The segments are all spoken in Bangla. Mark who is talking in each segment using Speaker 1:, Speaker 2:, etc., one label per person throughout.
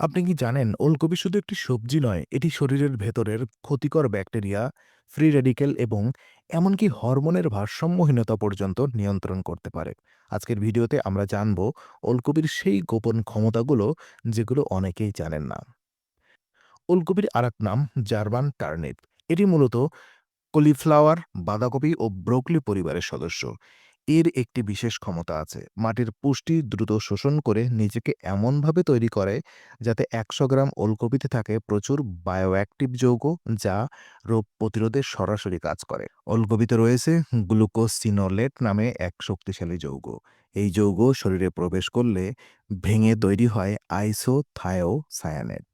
Speaker 1: আপনি কি জানেন ওলকপি শুধু একটি সবজি নয়, এটি শরীরের ভেতরের ক্ষতিকর ব্যাকটেরিয়া, ফ্রি রেডিকেল এবং এমনকি হরমোনের ভারসাম্যহীনতা পর্যন্ত নিয়ন্ত্রণ করতে পারে। আজকের ভিডিওতে আমরা জানব ওলকপির সেই গোপন ক্ষমতাগুলো যেগুলো অনেকেই জানেন না। ওলকপির আরেক নাম জার্মান টার্নিপ। এটি মূলত কলিফ্লাওয়ার, বাঁধাকপি ও ব্রোকলি পরিবারের সদস্য। এর একটি বিশেষ ক্ষমতা আছে। মাটির পুষ্টি দ্রুত শোষণ করে নিজেকে এমনভাবে তৈরি করে যাতে ১০০ গ্রাম ওলকপিতে থাকে প্রচুর বায়োঅ্যাক্টিভ যৌগ যা রোগ প্রতিরোধে সরাসরি কাজ করে। ওলকপিতে রয়েছে গ্লুকোসিনোলেট নামে এক শক্তিশালী যৌগ। এই যৌগ শরীরে প্রবেশ করলে ভেঙে তৈরি হয় আইসোথায়োসায়ানেট।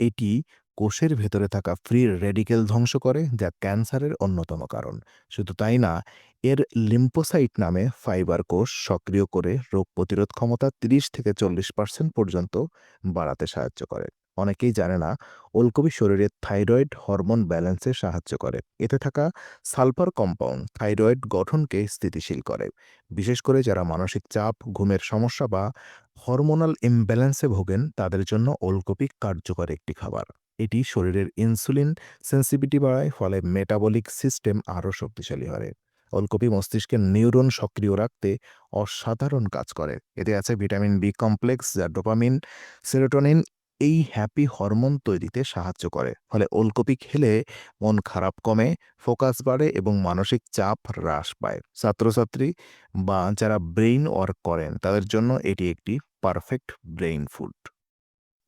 Speaker 1: এটি কোষের ভেতরে থাকা ফ্রি রেডিকেল ধ্বংস করে যা ক্যান্সারের অন্যতম কারণ। শুধু তাই না, এর লিম্পোসাইট নামে ফাইবার কোষ সক্রিয় করে রোগ প্রতিরোধ ক্ষমতা ৩০ থেকে ৪০% পর্যন্ত বাড়াতে সাহায্য করে। অনেকেই জানে না ওলকপি শরীরে থাইরয়েড হরমোন ব্যালেন্সে সাহায্য করে। এতে থাকা সালফার কম্পাউন্ড থাইরয়েড গঠনকে স্থিতিশীল করে। বিশেষ করে যারা মানসিক চাপ, ঘুমের সমস্যা বা হরমোনাল ইমব্যালেন্সে ভোগেন তাদের জন্য ওলকপি কার্যকর একটি খাবার। এটি শরীরের ইনসুলিন সেনসিটিভিটি বাড়ায় ফলে মেটাবলিক সিস্টেম আরও শক্তিশালী হয়। ওলকপি মস্তিষ্কের নিউরন সক্রিয় রাখতে অসাধারণ কাজ করে। এতে আছে ভিটামিন বি কমপ্লেক্স যা ডোপামিন, সেরোটোনিন এই হ্যাপি হরমোন তৈরিতে সাহায্য করে। ফলে ওলকপি খেলে মন খারাপ কমে, ফোকাস বাড়ে এবং মানসিক চাপ হ্রাস পায়। ছাত্রছাত্রী বা যারা ব্রেইন ওয়ার্ক করেন তাদের জন্য এটি একটি পারফেক্ট ব্রেইন ফুড।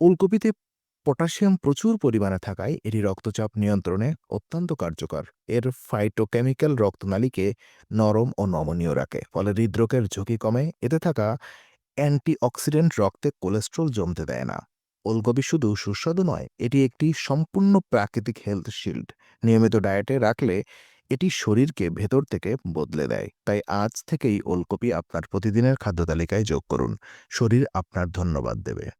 Speaker 1: ওলকপিতে পটাশিয়াম প্রচুর পরিমাণে থাকায় এটি রক্তচাপ নিয়ন্ত্রণে অত্যন্ত কার্যকর। এর ফাইটোকেমিক্যাল রক্তনালীকে নরম ও নমনীয় রাখে। ফলে হৃদরোগের ঝুঁকি কমে। এতে থাকা অ্যান্টিঅক্সিডেন্ট রক্তে কোলেস্টেরল জমতে দেয় না। ওলকপি শুধু সুস্বাদু নয়, এটি একটি সম্পূর্ণ প্রাকৃতিক হেলথ শিল্ড। নিয়মিত ডায়েটে রাখলে এটি শরীরকে ভেতর থেকে বদলে দেয়। তাই আজ থেকেই ওলকপি আপনার প্রতিদিনের খাদ্য তালিকায় যোগ করুন। শরীর আপনার ধন্যবাদ দেবে।